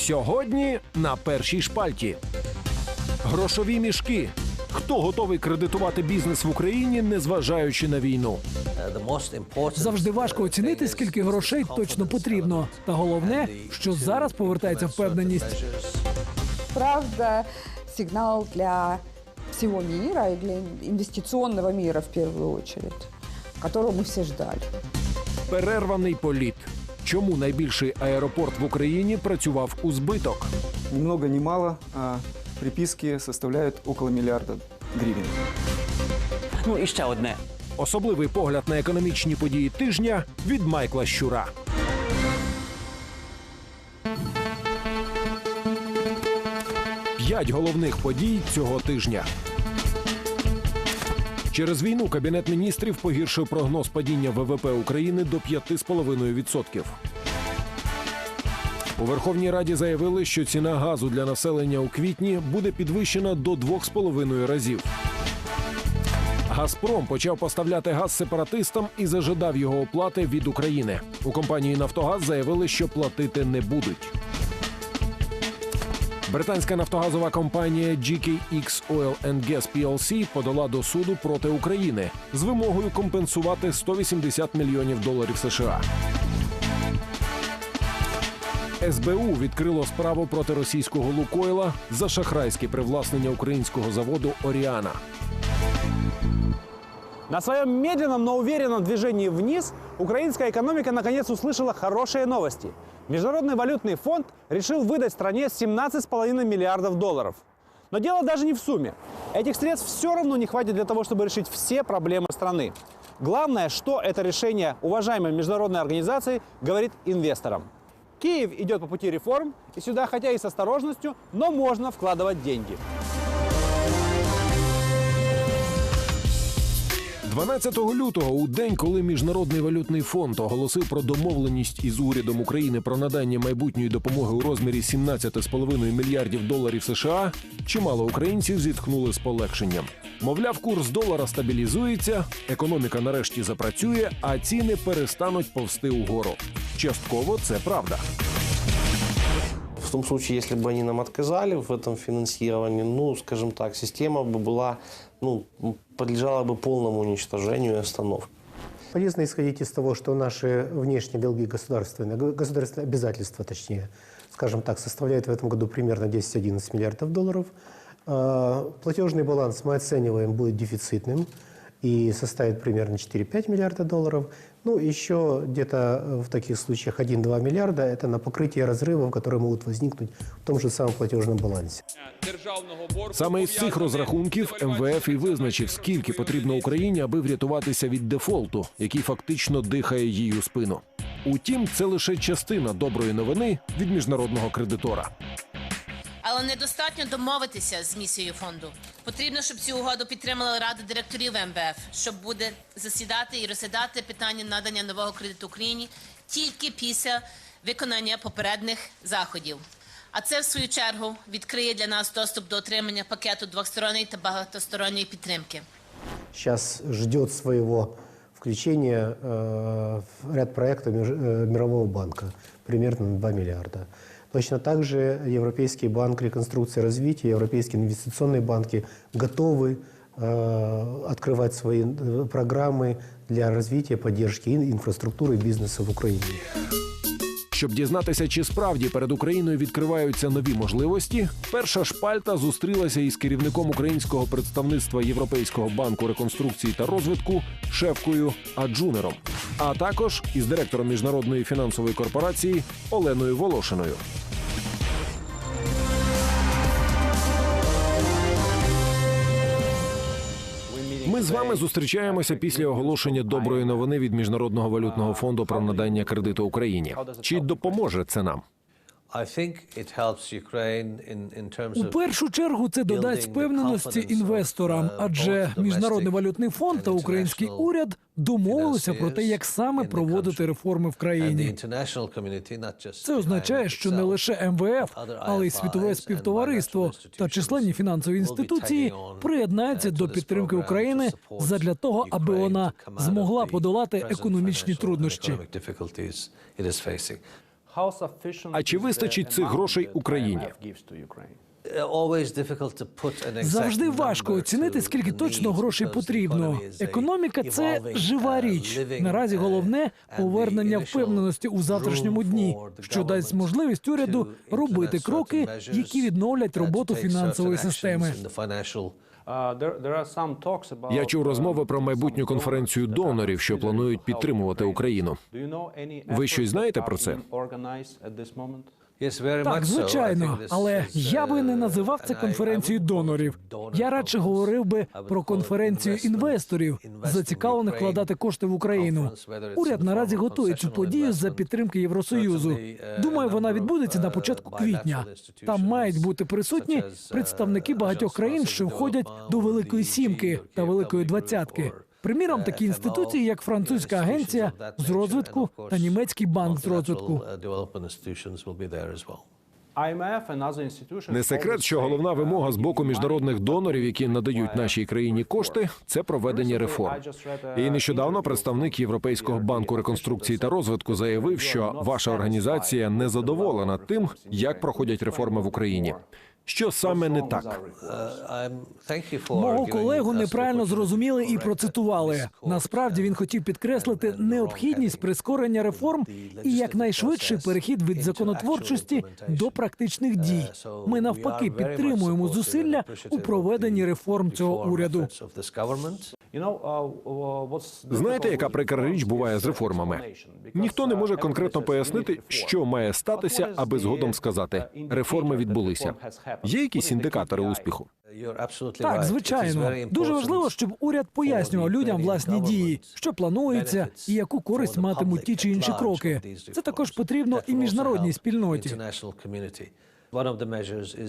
Сьогодні на першій шпальті. Грошові мішки. Хто готовий кредитувати бізнес в Україні, незважаючи на війну? Завжди важко оцінити, скільки грошей точно потрібно. Та головне, що зараз повертається впевненість. правда сигнал для всего мира и для инвестиционного мира в первую очередь, которого мы все ждали. Перерваний політ. Чому найбільший аеропорт в Україні працював у збиток? Ни много ни мало, а приписки составляют около миллиарда гривен. Ну і ще одне. Особливий погляд на економічні події тижня від Майкла Щура. П'ять головних подій цього тижня. Через війну Кабінет міністрів погіршив прогноз падіння ВВП України до 5,5%. У Верховній Раді заявили, що ціна газу для населення у квітні буде підвищена до 2,5 разів. Газпром почав поставляти газ сепаратистам і зажадав його оплати від України. У компанії Нафтогаз заявили, що платити не будуть. Британська нафтогазова компанія GKX Oil and Gas PLC подала до суду проти України з вимогою компенсувати 180 мільйонів доларів США. СБУ відкрило справу проти російського Лукойла за шахрайське привласнення українського заводу Оріана. На своем медленном, но уверенном движении вниз украинская экономика наконец услышала хорошие новости. Международный валютный фонд решил выдать стране 17,5 миллиардов долларов. Но дело даже не в сумме. Этих средств все равно не хватит для того, чтобы решить все проблемы страны. Главное, что это решение уважаемой международной организации говорит инвесторам. Киев идет по пути реформ, и сюда, хотя и с осторожностью, но можно вкладывать деньги. 12 лютого, у день, коли Міжнародний валютний фонд оголосив про домовленість із урядом України про надання майбутньої допомоги у розмірі 17,5 мільярдів доларів США, чимало українців зітхнули з полегшенням. Мовляв, курс долара стабілізується, економіка нарешті запрацює, а ціни перестануть повсти угору. Частково це правда. В том случае, если бы они нам отказали в этом финансировании, ну, скажем так, система бы была, ну, подлежала бы полному уничтожению и остановке. Полезно исходить из того, что наши внешние долги государственные, го- государственные обязательства, точнее, скажем так, составляют в этом году примерно 10-11 миллиардов долларов. А, Платежный баланс мы оцениваем будет дефицитным и составит примерно 4-5 миллиарда долларов. Ну, еще где-то э, в таких случаях 1-2 миллиарда – это на покрытие разрывов, которые могут возникнуть в том же самом платежном балансе. Саме із цих розрахунків МВФ і визначив, скільки потрібно Україні, аби врятуватися від дефолту, який фактично дихає їй у спину. Утім, це лише частина доброї новини від міжнародного кредитора. Недостатньо домовитися з місією фонду. Потрібно, щоб цю угоду підтримала Рада директорів МВФ, щоб буде засідати і розглядати питання надання нового кредиту Україні тільки після виконання попередніх заходів. А це, в свою чергу, відкриє для нас доступ до отримання пакету двосторонньої та багатосторонньої підтримки. сейчас ждет своего включения э, в ряд проектов э, Мирового банка, примерно на 2 миллиарда. Точно так же Европейский банк реконструкции и развития, Европейские инвестиционные банки готовы э, открывать свои э, программы для развития, поддержки ин- инфраструктуры и бизнеса в Украине. Щоб дізнатися, чи справді перед Україною відкриваються нові можливості, перша шпальта зустрілася із керівником українського представництва Європейського банку реконструкції та розвитку Шевкою Аджунером, а також із директором міжнародної фінансової корпорації Оленою Волошиною. Ми з вами зустрічаємося після оголошення доброї новини від міжнародного валютного фонду про надання кредиту Україні. Чи допоможе це нам? У першу чергу це додасть впевненості інвесторам, адже міжнародний валютний фонд та український уряд домовилися про те, як саме проводити реформи в країні. Це означає, що не лише МВФ, але й світове співтовариство та численні фінансові інституції приєднаються до підтримки України задля того, аби вона змогла подолати економічні труднощі. А чи вистачить цих грошей Україні? Завжди важко оцінити, скільки точно грошей потрібно. Економіка це жива річ. Наразі головне повернення впевненості у завтрашньому дні, що дасть можливість уряду робити кроки, які відновлять роботу фінансової системи. Я чув розмови про майбутню конференцію донорів, що планують підтримувати Україну. Ви щось знаєте про це? Так, звичайно, але я би не називав це конференцією донорів. Я радше говорив би про конференцію інвесторів, зацікавлених вкладати кошти в Україну. Уряд наразі готує цю подію за підтримки Євросоюзу. Думаю, вона відбудеться на початку квітня. Там мають бути присутні представники багатьох країн, що входять до Великої Сімки та Великої Двадцятки. Приміром, такі інституції, як французька агенція з розвитку та німецький банк з розвитку. Не секрет, що головна вимога з боку міжнародних донорів, які надають нашій країні кошти, це проведення реформ. І нещодавно представник Європейського банку реконструкції та розвитку заявив, що ваша організація не задоволена тим, як проходять реформи в Україні. Що саме не так? Мого колегу неправильно зрозуміли і процитували. Насправді він хотів підкреслити необхідність прискорення реформ і якнайшвидший перехід від законотворчості до практичних дій. Ми навпаки підтримуємо зусилля у проведенні реформ цього уряду. Знаєте, яка прикра річ буває з реформами? Ніхто не може конкретно пояснити, що має статися, аби згодом сказати, реформи відбулися. Є якісь індикатори успіху? Так, звичайно, дуже важливо, щоб уряд пояснював людям власні дії, що планується і яку користь матимуть ті чи інші кроки. Це також потрібно і міжнародній спільноті.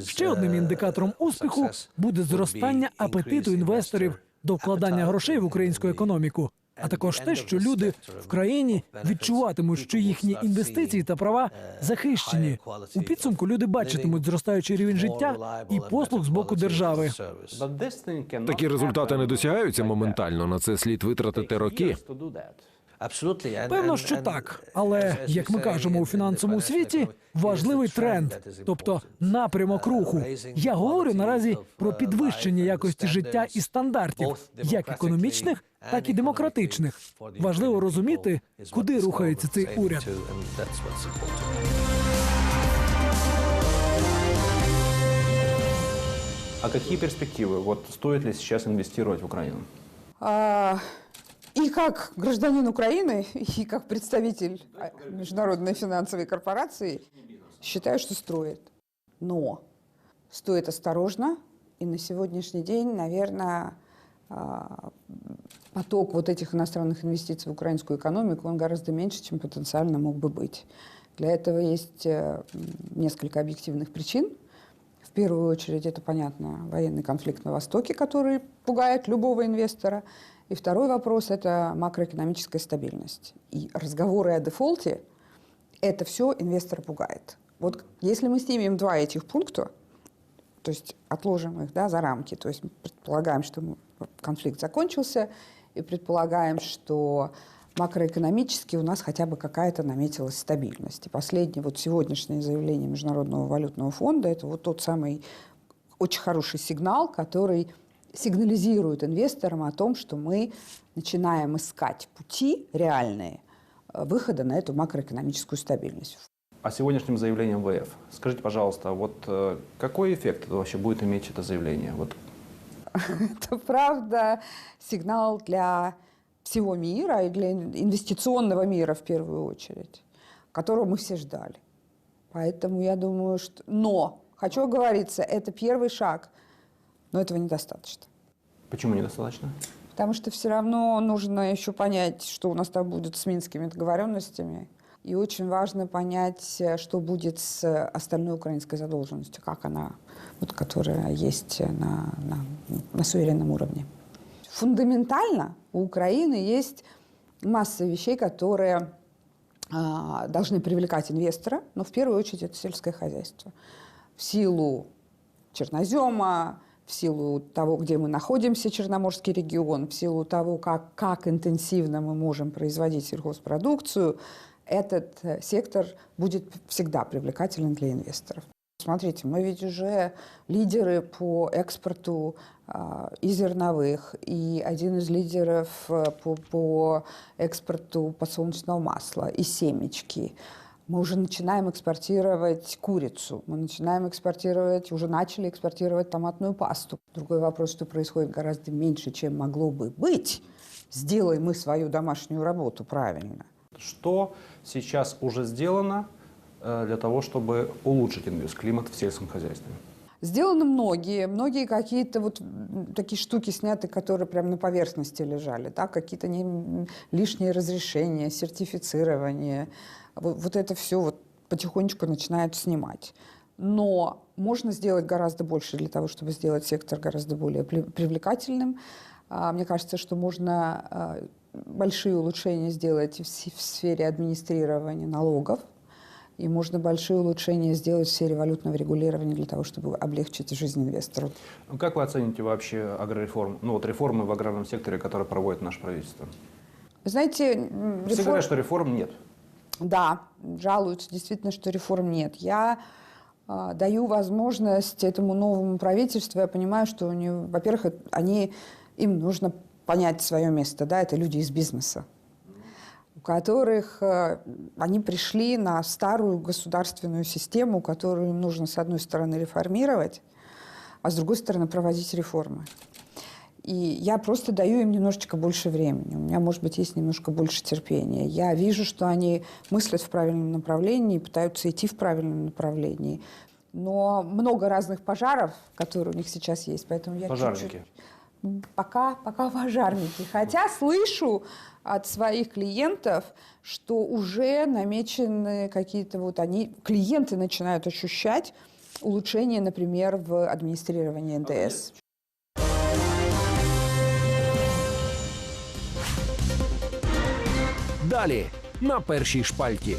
Ще одним індикатором успіху буде зростання апетиту інвесторів до вкладання грошей в українську економіку, а також те, що люди в країні відчуватимуть, що їхні інвестиції та права захищені. У підсумку люди бачитимуть зростаючий рівень життя і послуг з боку держави. Такі результати не досягаються моментально. На це слід витратити роки. Певно, що так, але як ми кажемо у фінансовому світі, важливий тренд, тобто напрямок руху. Я говорю наразі про підвищення якості життя і стандартів, як економічних, так і демократичних. Важливо розуміти, куди рухається цей уряд. А какие перспективы? Вот стоит ли сейчас инвестировать в Украину? А, И как гражданин Украины, и как представитель а, международной финансовой корпорации считаю, что стоит. Но стоит осторожно, и на сегодняшний день, наверное, а, поток вот этих иностранных инвестиций в украинскую экономику, он гораздо меньше, чем потенциально мог бы быть. Для этого есть э, несколько объективных причин. В первую очередь, это, понятно, военный конфликт на Востоке, который пугает любого инвестора. И второй вопрос – это макроэкономическая стабильность. И разговоры о дефолте – это все инвестора пугает. Вот если мы снимем два этих пункта, то есть отложим их да, за рамки, то есть предполагаем, что конфликт закончился, и предполагаем, что макроэкономически у нас хотя бы какая-то наметилась стабильность. И последнее, вот сегодняшнее заявление Международного валютного фонда, это вот тот самый очень хороший сигнал, который сигнализирует инвесторам о том, что мы начинаем искать пути реальные э, выхода на эту макроэкономическую стабильность. О сегодняшнем заявлении МВФ. Скажите, пожалуйста, вот э, какой эффект вообще будет иметь это заявление? Вот Это правда сигнал для всего мира и для инвестиционного мира в первую очередь, которого мы все ждали. Поэтому я думаю, что... Но, хочу оговориться, это первый шаг, но этого недостаточно. почему недостаточно? Потому что все равно нужно еще понять, что у нас там будет с минскими договоренностями. И очень важно понять, э, что будет с остальной украинской задолженностью, как она, вот, которая есть на, на, на суверенном уровне. Фундаментально у Украины есть масса вещей, которые а, должны привлекать инвестора, но в первую очередь это сельское хозяйство. В силу чернозема, в силу того, где мы находимся, Черноморский регион, в силу того, как, как интенсивно мы можем производить сельхозпродукцию, этот э, сектор будет всегда привлекателен для инвесторов. Смотрите, мы ведь уже лидеры по экспорту а, и зерновых, и один из лидеров э, по, по экспорту подсолнечного масла, и семечки. Мы уже начинаем экспортировать курицу, мы начинаем экспортировать, уже начали экспортировать томатную пасту. Другой вопрос, что происходит гораздо меньше, чем могло бы быть. Сделаем мы свою домашнюю работу правильно. Что сейчас уже сделано э, для того, чтобы улучшить инвест-климат в сельском хозяйстве? Сделаны многие, многие какие-то вот такие штуки сняты, которые прямо на поверхности лежали, да, какие-то не, лишние разрешения, сертифицирование. Вот, вот это все вот потихонечку начинают снимать. Но можно сделать гораздо больше для того, чтобы сделать сектор гораздо более при- привлекательным. А, Мне кажется, что можно а, большие улучшения сделать в сфере администрирования налогов, и можно большие улучшения сделать в сфере валютного регулирования для того, чтобы облегчить жизнь инвестору. Ну, Как вы оцените вообще агрореформ, ну вот реформы в аграрном секторе, которые проводит наше правительство? Знаете, м, Все реформ- говорят, что реформ нет. Да, жалуются действительно, что реформ нет. Я а, даю возможность этому новому правительству. Я понимаю, что у него, во-первых, это- они, им нужно понять свое место. Да, это люди из бизнеса, у которых э, они пришли на старую государственную систему, которую им нужно, с одной стороны, реформировать, а с другой стороны, проводить реформы. И я просто даю им немножечко больше времени. У меня, может быть, есть немножко больше терпения. Я вижу, что они мыслят в правильном направлении, пытаются идти в правильном направлении. Но много разных пожаров, которые у них сейчас есть, поэтому я Пожарники. чуть-чуть- Пока, пока пожарники. Хотя слышу от своих клиентов, что уже намечены какие-то вот они, клиенты начинают ощущать улучшения, например, в администрировании НДС. Далі на першій шпальті.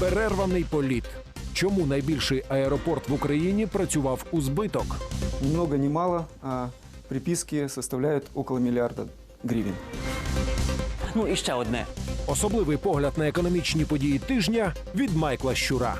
Перерваний політ. Чому найбільший аеропорт в Україні працював у збиток? Ни много ни мало, а приписки составляют около миллиарда гривен. Ну і ще одне. Особливий погляд на економічні події тижня від Майкла Щура.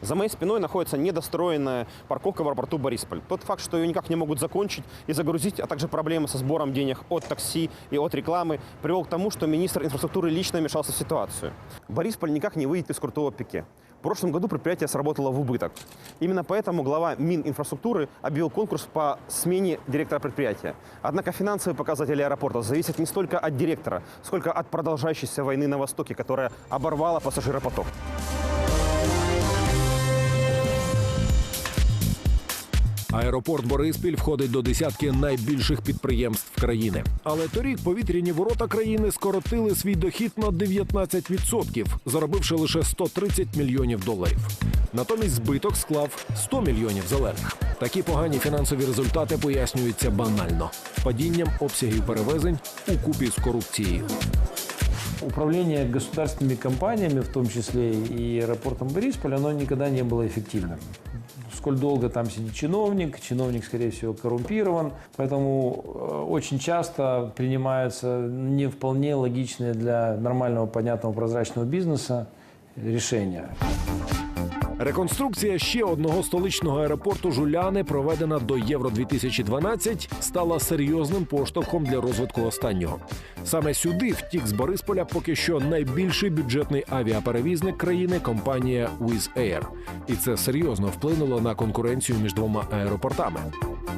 За моей спиной находится недостроенная парковка в аэропорту Борисполь. Тот факт, что ее никак не могут закончить и загрузить, а также проблемы со сбором денег от такси и от рекламы, привел к тому, что министр инфраструктуры лично вмешался в ситуацию. Борисполь никак не выйдет из крутого пике. В прошлом году предприятие сработало в убыток. Именно поэтому глава Мининфраструктуры объявил конкурс по смене директора предприятия. Однако финансовые показатели аэропорта зависят не столько от директора, сколько от продолжающейся войны на Востоке, которая оборвала пассажиропоток. Аеропорт Бориспіль входить до десятки найбільших підприємств країни. Але торік повітряні ворота країни скоротили свій дохід на 19%, заробивши лише 130 мільйонів доларів. Натомість збиток склав 100 мільйонів зелених. Такі погані фінансові результати пояснюються банально падінням обсягів перевезень у купі з корупцією. Управление государственными компаниями, в том числе и аэропортом Борисполь, оно никогда не было эффективным. Сколь долго там сидит чиновник, чиновник, скорее всего, коррумпирован, поэтому э, очень часто принимаются не вполне логичные для нормального, понятного, прозрачного бизнеса решения. Реконструкція ще одного столичного аеропорту Жуляни, проведена до Євро 2012, стала серйозним поштовхом для розвитку останнього. Саме сюди втік з Борисполя поки що найбільший бюджетний авіаперевізник країни компанія Wizz Air. І це серйозно вплинуло на конкуренцію між двома аеропортами.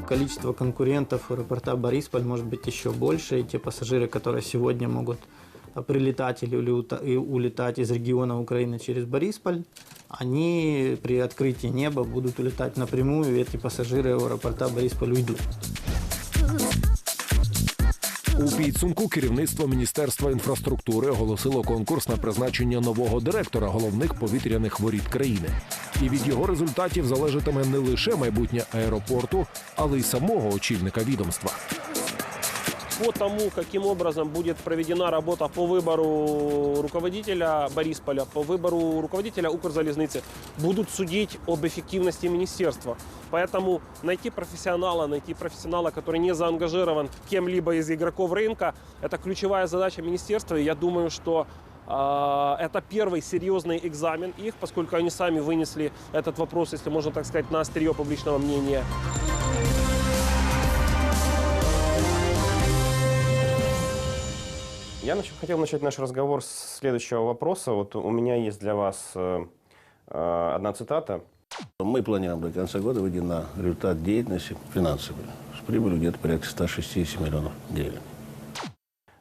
Количество конкурентов в аэропорта Борисполь может быть еще больше. И те пассажиры, которые сегодня могут а, прилетать или улета- и улетать из региона Украины через Борисполь, они при открытии неба будут улетать напрямую, и эти пассажиры в аэропорта Борисполь уйдут. У підсумку керівництво Міністерства інфраструктури оголосило конкурс на призначення нового директора головних повітряних воріт країни. І від його результатів залежатиме не лише майбутнє аеропорту, але й самого очільника відомства. По тому, каким образом будет проведена работа по выбору руководителя Борисполя, по выбору руководителя Укрзалезницы, будут судить об эффективности министерства. Поэтому найти профессионала, найти профессионала, который не заангажирован кем-либо из игроков рынка, это ключевая задача министерства. И я думаю, что а, это первый серьезный экзамен их, поскольку они сами вынесли этот вопрос, если можно так сказать, на острие публичного мнения. Я нач- хотел начать наш разговор с следующего вопроса. Вот у меня есть для вас э, э, одна цитата. Мы планируем до конца года выйти на результат деятельности финансовой с прибылью где-то порядка 160 миллионов гривен.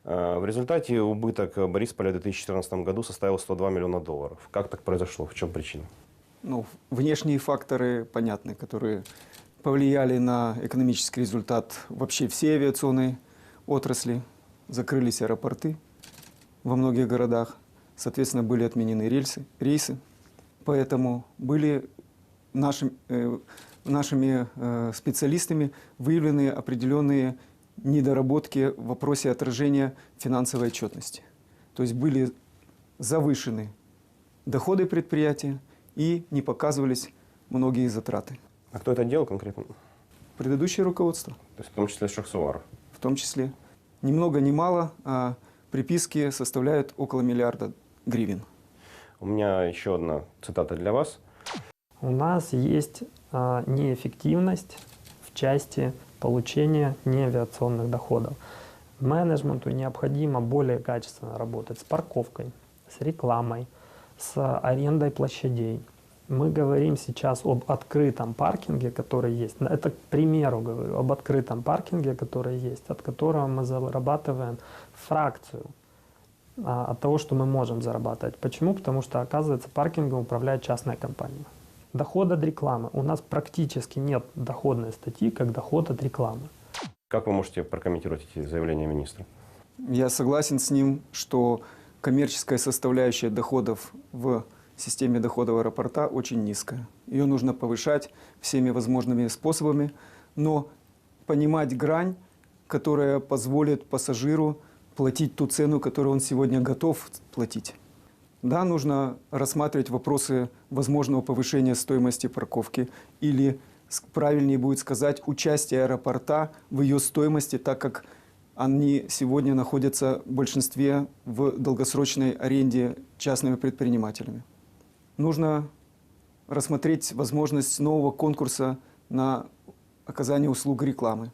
Э, В результате убыток Борисполя в 2014 году составил 102 миллиона долларов. Как так произошло? В чем причина? Ну, внешние факторы понятны, которые повлияли на экономический результат вообще всей авиационной отрасли. Закрылись аэропорты во многих городах. Соответственно, были отменены рельсы, рейсы. Поэтому были нашим, э, нашими э, специалистами выявлены определенные недоработки в вопросе отражения финансовой отчетности. То есть были завышены доходы предприятия и не показывались многие затраты. А кто это делал конкретно? Предыдущее руководство То есть в том числе Шахсуаров. в том числе. Ни много ни мало, а приписки составляют около миллиарда гривен. У меня еще одна цитата для вас. У нас есть а, неэффективность в части получения неавиационных доходов. Менеджменту необходимо более качественно работать с парковкой, с рекламой, с арендой площадей. Мы говорим сейчас об открытом паркинге, который есть. Это к примеру говорю, об открытом паркинге, который есть, от которого мы зарабатываем фракцию а, от того, что мы можем зарабатывать. Почему? Потому что, оказывается, паркингом управляет частная компания. Доход от рекламы. У нас практически нет доходной статьи, как доход от рекламы. Как вы можете прокомментировать эти заявления министра? Я согласен с ним, что коммерческая составляющая доходов в системе доходов аэропорта очень низкая. Ее нужно повышать всеми возможными способами, но понимать грань, которая позволит пассажиру платить ту цену, которую он сегодня готов платить. Да, нужно рассматривать вопросы возможного повышения стоимости парковки или, правильнее будет сказать, участия аэропорта в ее стоимости, так как они сегодня находятся в большинстве в долгосрочной аренде частными предпринимателями. Нужно рассмотреть возможность нового конкурса на оказание услуг рекламы.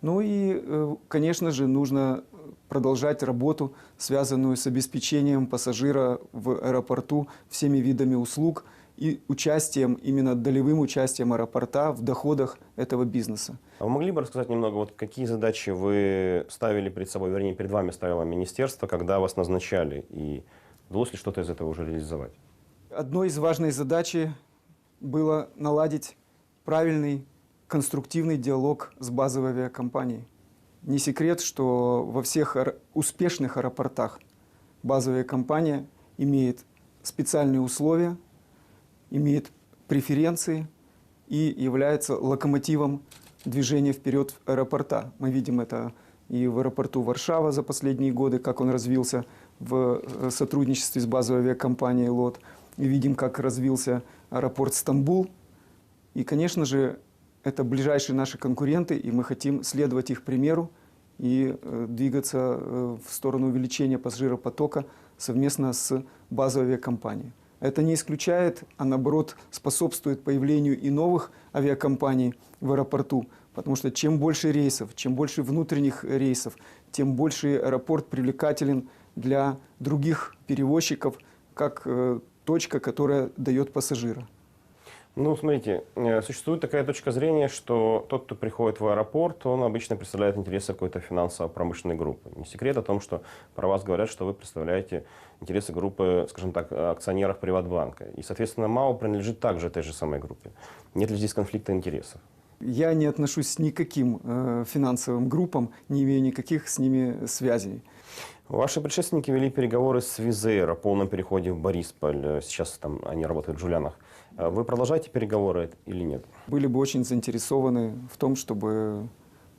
Ну и, э, конечно же, нужно продолжать работу, связанную с обеспечением пассажира в аэропорту всеми видами услуг и участием, именно долевым участием аэропорта в доходах этого бизнеса. А вы могли бы рассказать немного, вот какие задачи вы ставили перед собой, вернее, перед вами ставило министерство, когда вас назначали, и удалось ли что-то из этого уже реализовать? Одной из важных задач было наладить правильный, конструктивный диалог с базовой авиакомпанией. Не секрет, что во всех успешных аэропортах базовая компания имеет специальные условия, имеет преференции и является локомотивом движения вперед аэропорта. Мы видим это и в аэропорту Варшава за последние годы, как он развился в э, сотрудничестве с базовой авиакомпанией ЛОТ. Видим, как развился аэропорт Стамбул. И, конечно же, это ближайшие наши конкуренты, и мы хотим следовать их примеру и э, двигаться э, в сторону увеличения пассажиропотока совместно с базовой авиакомпанией. Это не исключает, а наоборот способствует появлению и новых авиакомпаний в аэропорту, потому что чем больше рейсов, чем больше внутренних рейсов, тем больше аэропорт привлекателен для других перевозчиков, как э, точка, которая дает пассажира. Ну, смотрите, э, существует такая точка зрения, что тот, кто приходит в аэропорт, он обычно представляет интересы какой-то финансово-промышленной группы. Не секрет о том, что про вас говорят, что вы представляете интересы группы, скажем так, акционеров Приватбанка. И, соответственно, МАУ принадлежит также этой же самой группе. Нет ли здесь конфликта интересов? Я не отношусь ни к каким э, финансовым группам, не имею никаких с ними связей. Ваши предшественники вели переговоры с Визейр о полном переходе в Борисполь. Э, Сейчас там они работают в Жулянах. Э, Вы продолжаете переговоры или нет? Были бы очень заинтересованы в том, чтобы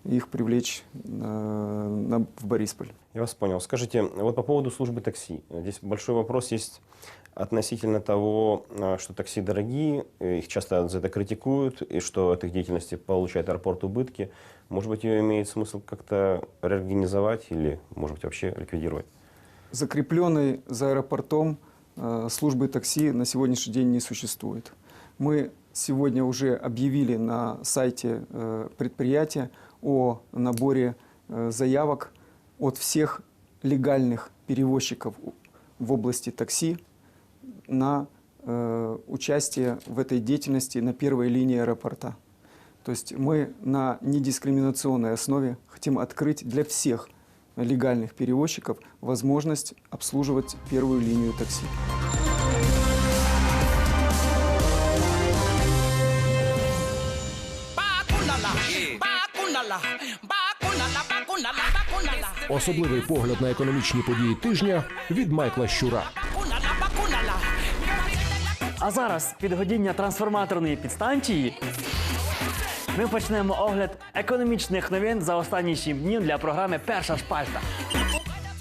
их привлечь э, на- в Борисполь. Я вас понял. Скажите, вот по поводу службы такси. Здесь большой вопрос есть относительно того, а, что такси дорогие, э, их часто за это критикуют, и что от их деятельности получает аэропорт убытки. Может быть, ее имеет смысл как-то реорганизовать или, может быть, вообще ликвидировать? Закрепленной за аэропортом э, службы такси на сегодняшний день не существует. Мы сегодня уже объявили на сайте э, предприятия о наборе заявок от всех легальных перевозчиков в области такси на э, участие в этой деятельности на первой линии аэропорта. То есть мы на недискриминационной основе хотим открыть для всех легальных перевозчиков возможность обслуживать первую линию такси. Особливий погляд на економічні події тижня від Майкла Щура. А зараз підгодіння трансформаторної підстанції. Ми почнемо огляд економічних новин за останні сім днів для програми Перша шпальта.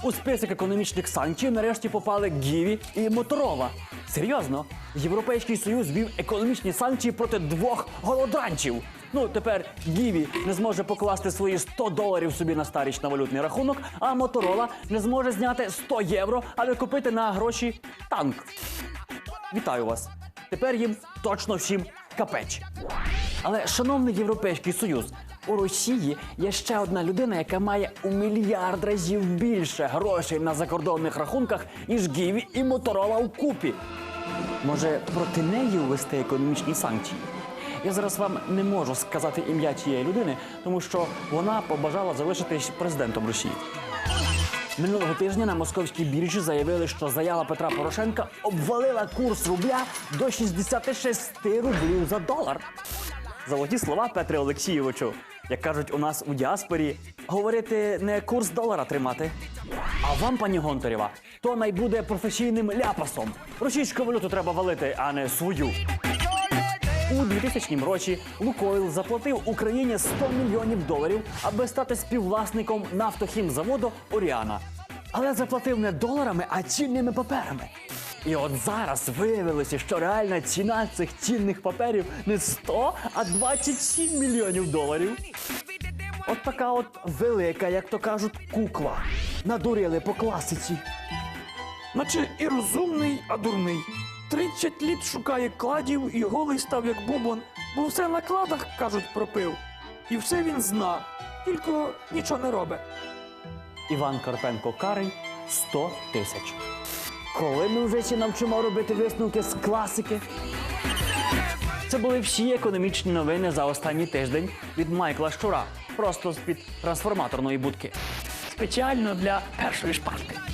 У список економічних санкцій нарешті попали Гіві і Моторола. Серйозно, Європейський Союз ввів економічні санкції проти двох голодранців. Ну, тепер Гіві не зможе покласти свої 100 доларів собі на старіч на валютний рахунок, а Моторола не зможе зняти 100 євро, аби купити на гроші танк. Вітаю вас! Тепер їм точно всім капеч. Але, шановний Європейський Союз, у Росії є ще одна людина, яка має у мільярд разів більше грошей на закордонних рахунках, ніж Гіві і Моторола у купі. Може, проти неї ввести економічні санкції? Я зараз вам не можу сказати ім'я цієї людини, тому що вона побажала залишитись президентом Росії. Минулого тижня на московській біржі заявили, що заява Петра Порошенка обвалила курс рубля до 66 рублів за долар. Золоті слова Петре Олексійовичу. Як кажуть у нас у діаспорі, говорити не курс долара тримати. А вам, пані Гонтарєва, то найбуде професійним ляпасом. Російську валюту треба валити, а не свою. У 2000 році Лукойл заплатив Україні 100 мільйонів доларів, аби стати співвласником нафтохімзаводу Оріана. Але заплатив не доларами, а цінними паперами. І от зараз виявилося, що реальна ціна цих цінних паперів не 100, а 27 мільйонів доларів. От така от велика, як то кажуть, кукла. Надурили по класиці. Наче і розумний, а дурний. 30 літ шукає кладів і голий став як бубон, бо все на кладах, кажуть, пропив. І все він зна, тільки нічого не робить. Іван Карпенко Карий 100 тисяч. Коли ми вже всі навчимо робити висновки з класики? Це були всі економічні новини за останній тиждень від Майкла Щура. Просто з-під трансформаторної будки. Спеціально для першої шпальти.